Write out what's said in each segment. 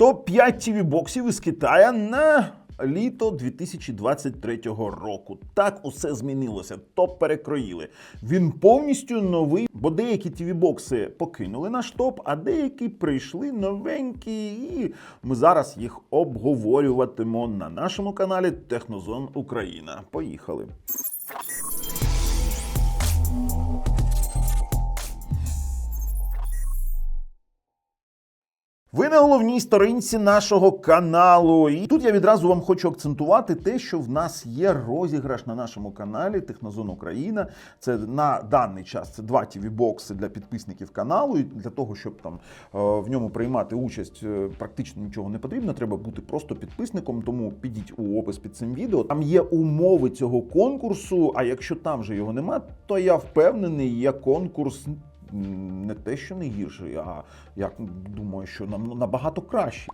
Топ-5 tv боксів із Китая на літо 2023 року. Так усе змінилося. Топ перекроїли. Він повністю новий, бо деякі tv бокси покинули наш топ, а деякі прийшли новенькі, і ми зараз їх обговорюватимо на нашому каналі Технозон Україна. Поїхали. Ви на головній сторінці нашого каналу. І тут я відразу вам хочу акцентувати те, що в нас є розіграш на нашому каналі Технозон Україна. Це на даний час це два tv бокси для підписників каналу. І для того, щоб там е, в ньому приймати участь, е, практично нічого не потрібно. Треба бути просто підписником. Тому підіть у опис під цим відео. Там є умови цього конкурсу. А якщо там вже його нема, то я впевнений, є конкурс не те, що не гірший, а я думаю, що нам набагато кращий.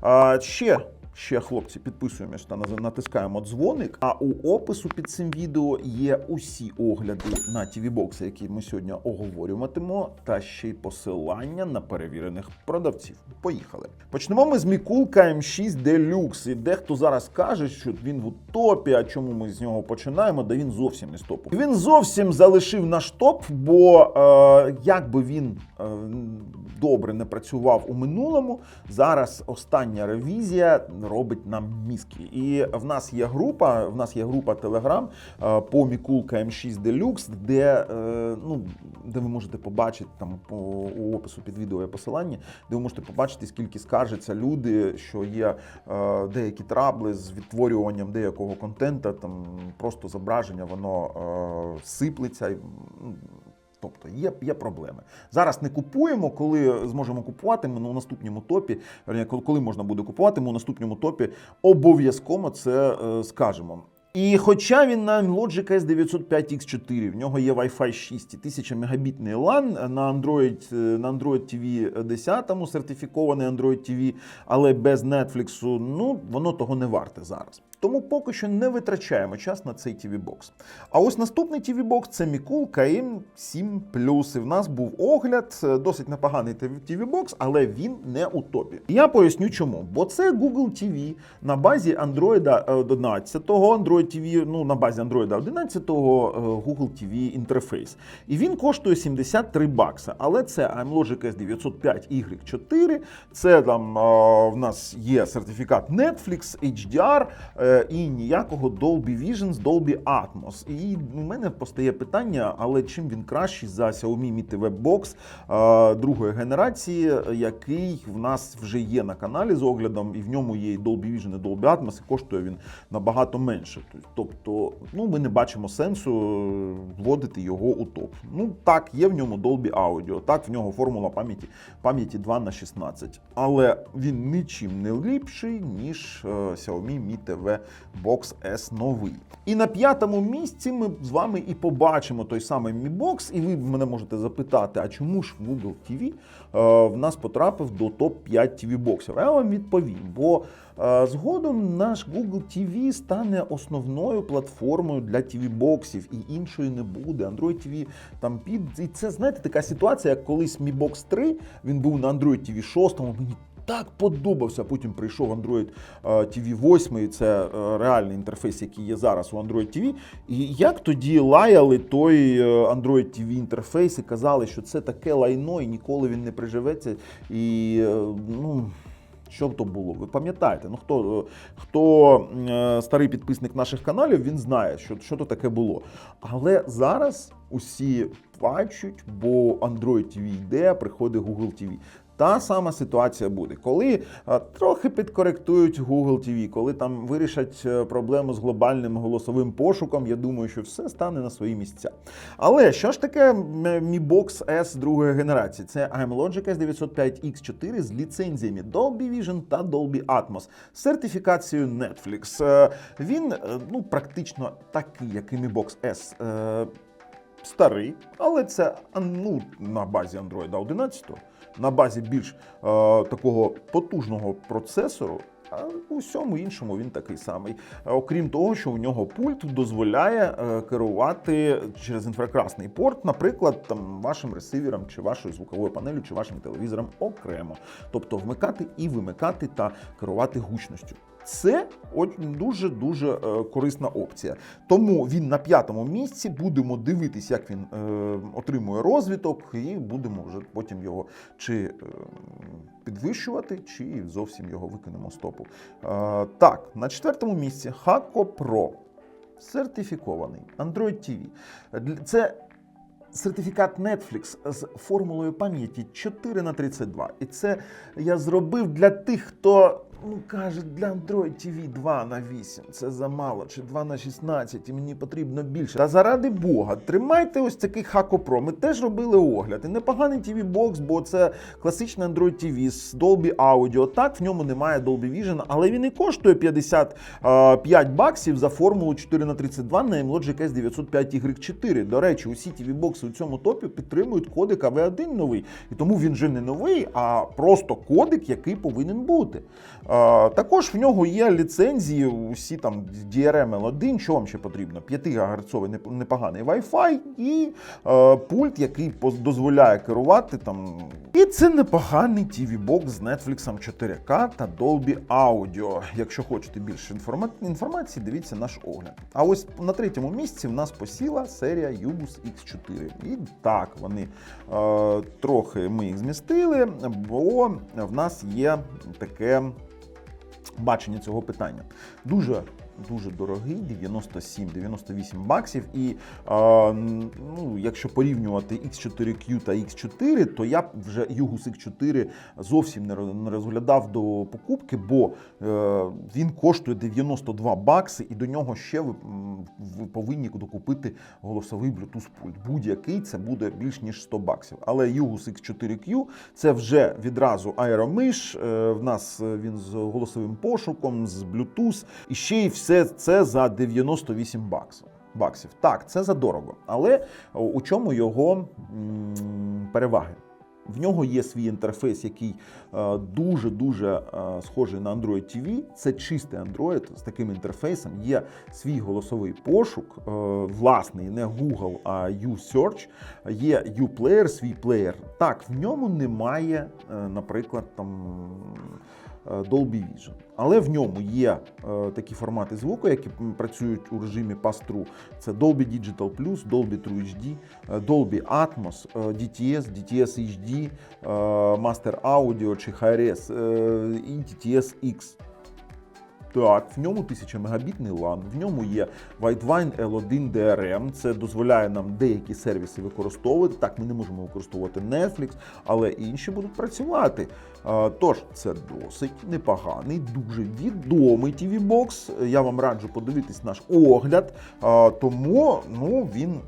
А, ще. Ще, хлопці, підписуємось та натискаємо дзвоник. А у опису під цим відео є усі огляди на tv бокси які ми сьогодні оговорюватимо, та ще й посилання на перевірених продавців. Поїхали. Почнемо ми з Мікулка М6 Deluxe. І дехто зараз каже, що він в топі. А чому ми з нього починаємо? Да він зовсім не з топу. Він зовсім залишив наш топ, бо е, як би він е, добре не працював у минулому, зараз остання ревізія робить нам мізки. І в нас є група, в нас є група Telegram е, по Мікулка М6 Deluxe, де, е, ну, де ви можете побачити там по у опису під відео є посилання, де ви можете побачити, скільки скаржаться люди, що є е, деякі трабли з відтворюванням деякого контента, там просто зображення, воно сиплеться. Тобто є, є проблеми. Зараз не купуємо, коли зможемо купувати. Ми у наступному топі, коли можна буде купувати, ми у наступному топі обов'язково це е, скажемо. І хоча він на Logic S905X4, в нього є Wi-Fi 6 і 1000 мегабітний LAN на Android, е, на Android TV 10, сертифікований Android TV, але без Netflix, ну воно того не варте зараз. Тому поки що не витрачаємо час на цей TV бокс. А ось наступний TV бокс це Mikul KM7 Plus. І в нас був огляд, е, досить непоганий TV бокс, але він не у топі. Я поясню чому. Бо це Google TV на базі Android 11, Android TV, ну на базі Android 11, е, Google TV інтерфейс. І він коштує 73 бакса. Але це AMLogic S905Y4, це там е, в нас є сертифікат Netflix, HDR е, і ніякого Dolby Vision з Dolby Atmos. І у мене постає питання, але чим він кращий за Xiaomi Mi TV Box другої генерації, який в нас вже є на каналі з оглядом, і в ньому є і Dolby Vision, і Dolby Atmos, і коштує він набагато менше. Тобто, ну ми не бачимо сенсу е, вводити його у топ. Ну так, є в ньому Dolby Audio, так в нього формула пам'яті пам'яті 2 на 16, але він нічим не ліпший, ніж е, Xiaomi Mi TV Box S новий. І на п'ятому місці ми з вами і побачимо той самий Mi Box, і ви мене можете запитати, а чому ж Google TV е, в нас потрапив до топ-5 TV боксів? Я вам відповім, бо згодом наш Google TV стане основною платформою для TV боксів, і іншої не буде. Android TV там під і це знаєте така ситуація, як колись Mi Box 3, він був на Android TV 6, мені так подобався. Потім прийшов Android е, TV 8, і це е, реальний інтерфейс, який є зараз у Android TV. І як тоді лаяли той е, Android TV інтерфейс і казали, що це таке лайно, і ніколи він не приживеться. І ну. Що то було? Ви пам'ятаєте? Ну хто, е, хто е, старий підписник наших каналів, він знає, що, що то таке було. Але зараз усі бачать, бо Android TV йде, приходить Google TV. Та сама ситуація буде, коли е, трохи підкоректують Google TV, коли там вирішать е, проблему з глобальним голосовим пошуком. Я думаю, що все стане на свої місця. Але що ж таке Mi Box S другої генерації? Це AMLogic S905X4 з ліцензіями Dolby Vision та Dolby Atmos, сертифікацією Netflix. Е, Він ну практично такий, як і Mi Box S. Старий, але це ну, на базі Android 11, на базі більш е, такого потужного процесору. А у всьому іншому він такий самий. Окрім того, що в нього пульт дозволяє е, керувати через інфракрасний порт, наприклад, там вашим ресивером чи вашою звуковою панелью, чи вашим телевізором окремо. Тобто вмикати і вимикати та керувати гучністю. Це дуже дуже е, корисна опція. Тому він на п'ятому місці. Будемо дивитись, як він е, отримує розвиток, і будемо вже потім його чи е, підвищувати, чи зовсім його викинемо з топу. Так, на четвертому місці Haco Pro. Сертифікований Android TV. Це сертифікат Netflix з формулою пам'яті 4 на 32. І це я зробив для тих, хто ну, каже, для Android TV 2 на 8 це замало, чи 2 на 16, і мені потрібно більше. Та заради Бога, тримайте ось такий Pro. Ми теж робили огляд. І непоганий TV бокс, бо це класичний Android TV з Dolby Audio. Так, в ньому немає Dolby Vision, але він і коштує 55 баксів за формулу 4 на 32 на M-Logic S905Y4. До речі, усі TV бокси у цьому топі підтримують кодек AV1 новий. І тому він же не новий, а просто кодек, який повинен бути. Також в нього є ліцензії, усі там DRM-L1, що вам ще потрібно? 5 ГГц непоганий Wi-Fi і е, пульт, який дозволяє керувати там. І це непоганий TV-бокс з Netflix 4K та Dolby Audio. Якщо хочете більше інформа- інформації, дивіться наш огляд. А ось на третьому місці в нас посіла серія Ubus X4. І так, вони е, трохи ми їх змістили, бо в нас є таке бачення цього питання. Дуже дуже дорогий, 97-98 баксів. І е, ну, якщо порівнювати X4Q та X4, то я б вже Yugus X4 зовсім не розглядав до покупки, бо е, він коштує 92 бакси, і до нього ще ви, ви повинні докупити голосовий Bluetooth пульт. Будь-який це буде більш ніж 100 баксів. Але Yugus X4Q це вже відразу аеромиш. В нас е, він з голосовим пошуком, з Bluetooth, і ще й все це за 98 баксів. Баксів. Так, це задорого. Але у чому його переваги? В нього є свій інтерфейс, який дуже-дуже е, схожий на Android TV. Це чистий Android з таким інтерфейсом. Є свій голосовий пошук, е, власний, не Google, а U-Search. Є U-Player, свій плеєр. Так, в ньому немає, е, наприклад, там. Е, Dolby Vision. Але в ньому є е, такі формати звуку, які працюють у режимі Pass-Through. Це Dolby Digital Plus, Dolby True HD, е, Dolby Atmos, е, DTS, DTS HD, е, Master Audio чи HRS е, і DTS X. Так, в ньому 1000 мегабітний LAN, в ньому є Widevine L1 DRM. Це дозволяє нам деякі сервіси використовувати. Так, ми не можемо використовувати Netflix, але інші будуть працювати. Тож, це досить непоганий, дуже відомий TV бокс. Я вам раджу подивитись наш огляд. Тому ну, він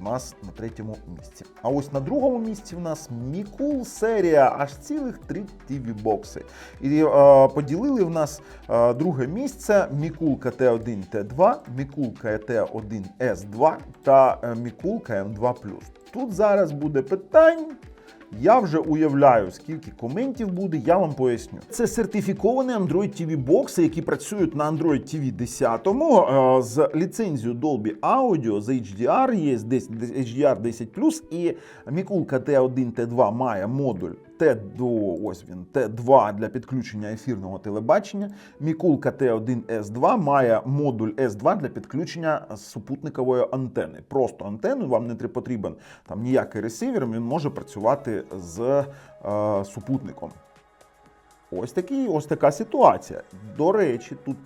в нас на третьому місці. А ось на другому місці в нас Мікул серія, аж цілих три TV бокси. І е, поділили в нас е, друге місце Мікулка Т1 Т2, Мікулка Т1 С2 та Мікул КМ2 Тут зараз буде питань. Я вже уявляю, скільки коментів буде, я вам поясню. Це сертифіковані Android TV бокси, які працюють на Android TV 10 е, з ліцензією Dolby Audio, з HDR є HDR 10 і Мікулка T1 T2 має модуль Т2, ось він, Т2 для підключення ефірного телебачення. Мікулка Т1С2 має модуль С2 для підключення супутникової антени. Просто антенну, вам не потрібен там ніякий ресивер, він може працювати з е, супутником. Ось такий, ось така ситуація. До речі, тут,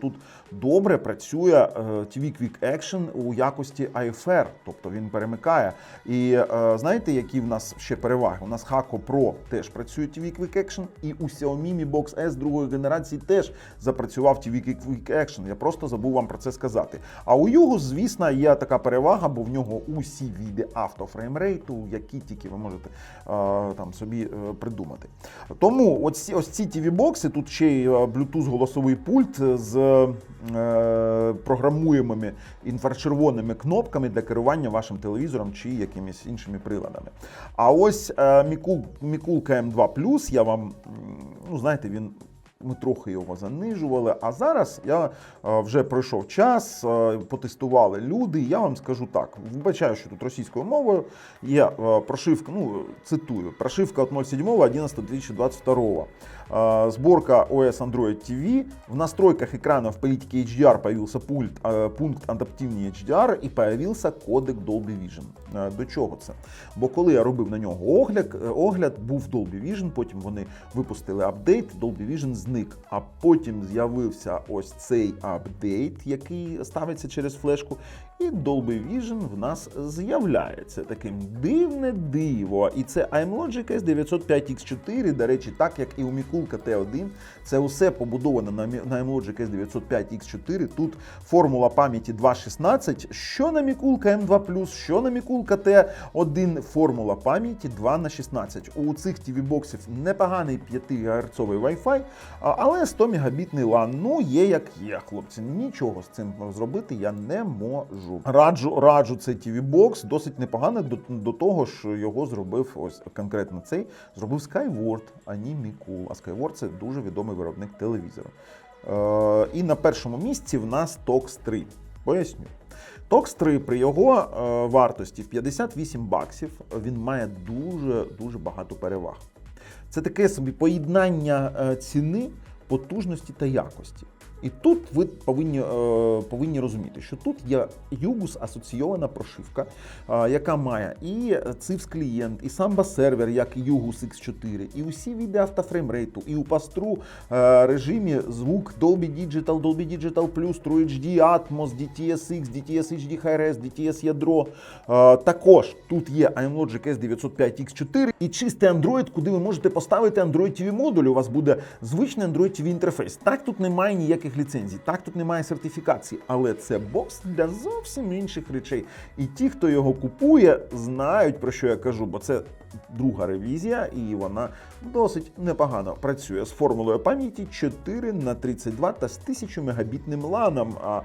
тут добре працює TV Quick Action у якості IFR, тобто він перемикає. І е, знаєте, які в нас ще переваги? У нас Haco Pro теж працює TV Quick Action, і у Xiaomi Mi Box S другої генерації теж запрацював TV Quick Action. Я просто забув вам про це сказати. А у Югу, звісно, є така перевага, бо в нього усі види автофреймрейту, які тільки ви можете е, там собі е, придумати. Тому ось ці, ось ці TV-бокси, тут ще й Bluetooth голосовий пульт з е, програмуємими інфрачервоними кнопками для керування вашим телевізором чи якимись іншими приладами. А ось е, Мікул, Мікулка М2 я вам, ну знаєте, він Ми трохи його занижували. А зараз я е, вже пройшов час, е, потестували люди. Я вам скажу так: вбачаю, що тут російською мовою є е, прошивка, ну цитую, прошивка от 07.11.2022 Э, Сборка OS Android TV. В настройках экрана в политике HDR появился пульт, э, пункт адаптивний HDR і появився кодек Dolby Vision. Е, До чого це? Бо коли я робив на нього огляд, е, огляд був Dolby Vision, потім вони випустили апдейт, Dolby Vision зник. А потім з'явився ось цей апдейт, який ставиться через флешку. і Dolby Vision в нас з'являється таким дивне диво. І це iMlogic S905X4, до речі, так як і у Мікулка T1. Це усе побудовано на iMlogic S905X4. Тут формула пам'яті 2.16, що на Мікулка M2+, що на Мікулка T1, формула пам'яті 2 на 16. У цих TV-боксів непоганий 5 ГГц Wi-Fi, але 100 мегабітний LAN. Ну, є як є, хлопці. Нічого з цим зробити я не можу. Раджу, раджу цей TV-бокс, досить непоганий до, до того ж його зробив ось конкретно цей, зробив Skyward, а не Мікул. А Skyward це дуже відомий виробник телевізора. Е, і на першому місці в нас TOX 3. Поясню. TOX 3 при його е, вартості 58 баксів він має дуже дуже багато переваг. Це таке собі поєднання е, ціни, потужності та якості. І тут ви повинні, е, повинні розуміти, що тут є Югус асоційована прошивка, е, яка має і CIFS клієнт, і Samba сервер, як Югус X4, і усі види автофреймрейту, і у пастру е, режимі звук Dolby Digital, Dolby Digital Plus, True HD, Atmos, DTSX, DTS HD Hi-Res, DTS ядро. Також тут є iMlogic S905X4 і чистий Android, куди ви можете поставити Android TV модуль. У вас буде звичний Android TV інтерфейс. Так тут немає ніяких ліцензій, так тут немає сертифікації, але це бокс для зовсім інших речей. І ті, хто його купує, знають про що я кажу, бо це друга ревізія, і вона досить непогано працює з формулою пам'яті 4 на 32 та з 1000 мегабітним ланом. А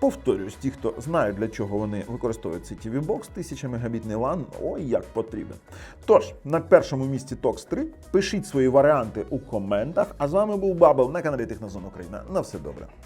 Повторюсь, ті, хто знають, для чого вони використовують цей TV Box, 1000 мегабітний LAN, ой, як потрібен. Тож, на першому місці TOX 3. Пишіть свої варіанти у коментах. А з вами був Бабл на каналі Технозон Україна. На все добре.